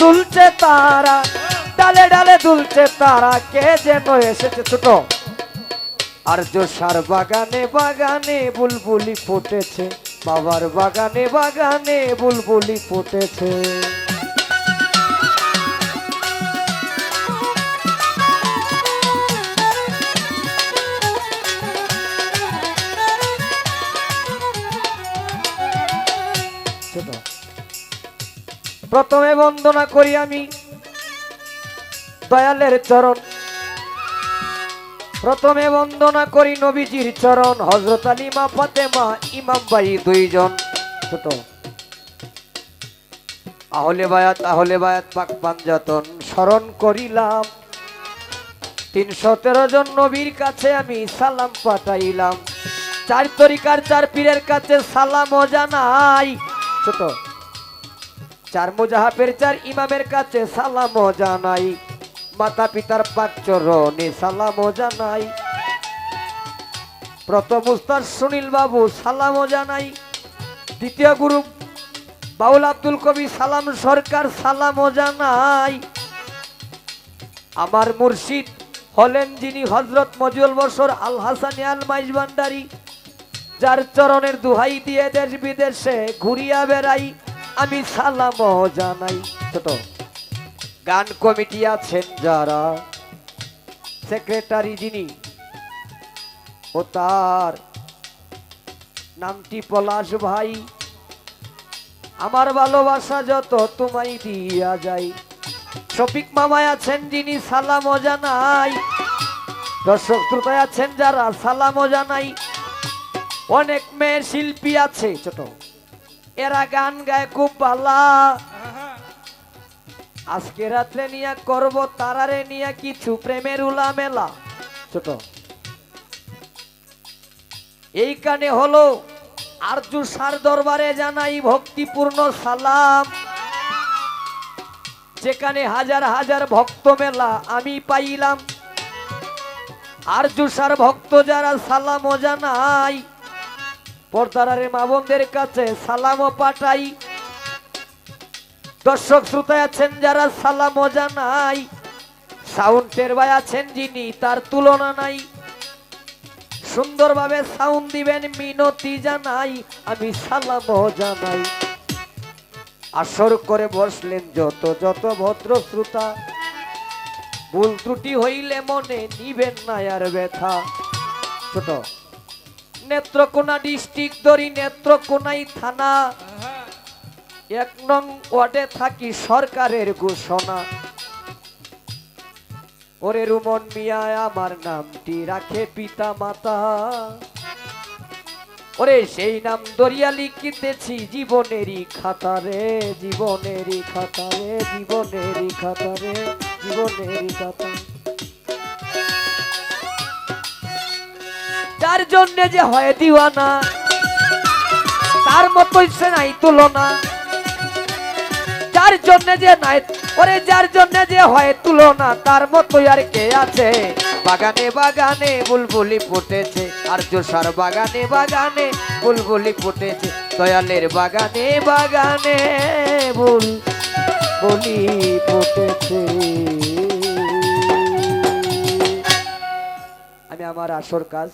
দুলছে তারা, ডালে ডালে দুলছে তারা, কে যেন এসেছে ছোট। আর জোসার বাগানে বাগানে বুলবুলি ফুটেছে, বাবার বাগানে বাগানে বুলবুলি ফুটেছে। প্রথমে বন্দনা করি আমি দয়ালের চরণ। প্রথমে বন্দনা করি নবীজির চরণ হজরত আলিমা ফাতেমা, ইমাম ভাই দুইজন ছোট। আহলে বায়াত আহলে বায়াত পাক পাঞ্জাতন স্মরণ করিলাম। তিনশো তেরো জন নবীর কাছে আমি সালাম পাঠাইলাম। চার তরিকার চার পীরের কাছে সালাম জানাই। ছোট। চার মুজাহাবের চার ইমামের কাছে সালাম জানাই। মাতা পিতার পাক চরণে সালাম জানাই। প্রথম উস্তাদ সুনীল বাবু সালাম জানাই। দ্বিতীয় গুরু বাউল আব্দুল কবি সালাম সরকার সালাম জানাই। আমার মুর্শিদ হলেন যিনি হজরত মজুল বসর আল হাসানি আল মাইজ যার চরণের দুহাই দিয়ে দেশ বিদেশে ঘুরিয়া বেড়াই। আমি সালাম জানাই। ছোট। গান কমিটি আছেন যারা। সেক্রেটারি যিনি ও তার নামটি পলাশ ভাই। আমার ভালোবাসা যত তোমায় দিয়া যাই। শফিক মামায় আছেন যিনি সালাম জানাই। দর্শক শ্রোতায় আছেন যারা সালাম জানাই। অনেক মেয়ে শিল্পী আছে, ছোট। এরা গান গায় খুব ভালা। আজকে রাত্রে নিয়ে করব, তারারে নিয়ে কিছু প্রেমের উলা মেলা ছোট। এই কানে হলো আরজু সার দরবারে জানাই ভক্তিপূর্ণ সালাম। যেখানে হাজার হাজার ভক্ত মেলা আমি পাইলাম। আরজু সার ভক্ত যারা সালাম জানাই। পর্দারারে মা বোনদের কাছে সালামও পাঠাই। দর্শক শ্রোতায় আছেন যারা সালাম জানাই সাউন্ডের ভাই আছেন যিনি, তার তুলনা নাই। সুন্দরভাবে সাউন্ড দিবেন, মিনতি জানাই, আমি সালাম জানাই। আসর করে বসলেন যত যত ভদ্র শ্রোতা। ভুল ত্রুটি হইলে মনে নিবেন না আর ব্যথা। ছোট। নেত্রকোনা ডিস্ট্রিক্ট দরি নেত্রকোনাই থানা। এক নং ওয়ার্ডে থাকি সরকারের ঘোষণা। ওরে রুমন মিয়া, আমার নামটি রাখে পিতা মাতা ওরে সেই নাম দরিয়া লিখিতেছি জীবনেরই খাতারে জীবনেরই খাতারে জীবনেরই খাতারে, জীবনেরই খাতা। যার জন্যে যে হয় দিওয়ানা, তার মতোই সে নাই তুলনা। যার জন্য যে নাই, ওরে যার জন্য যে হয় তুলনা, তার মতোই আর কে আছে? বাগানে বাগানে বুলবুলি ফুটেছে, আর জোসার বাগানে বাগানে বুলবুলি ফুটেছে, দয়ালের বাগানে বাগানে বুল বলি ফুটেছে। আমি আমার আসর কাজ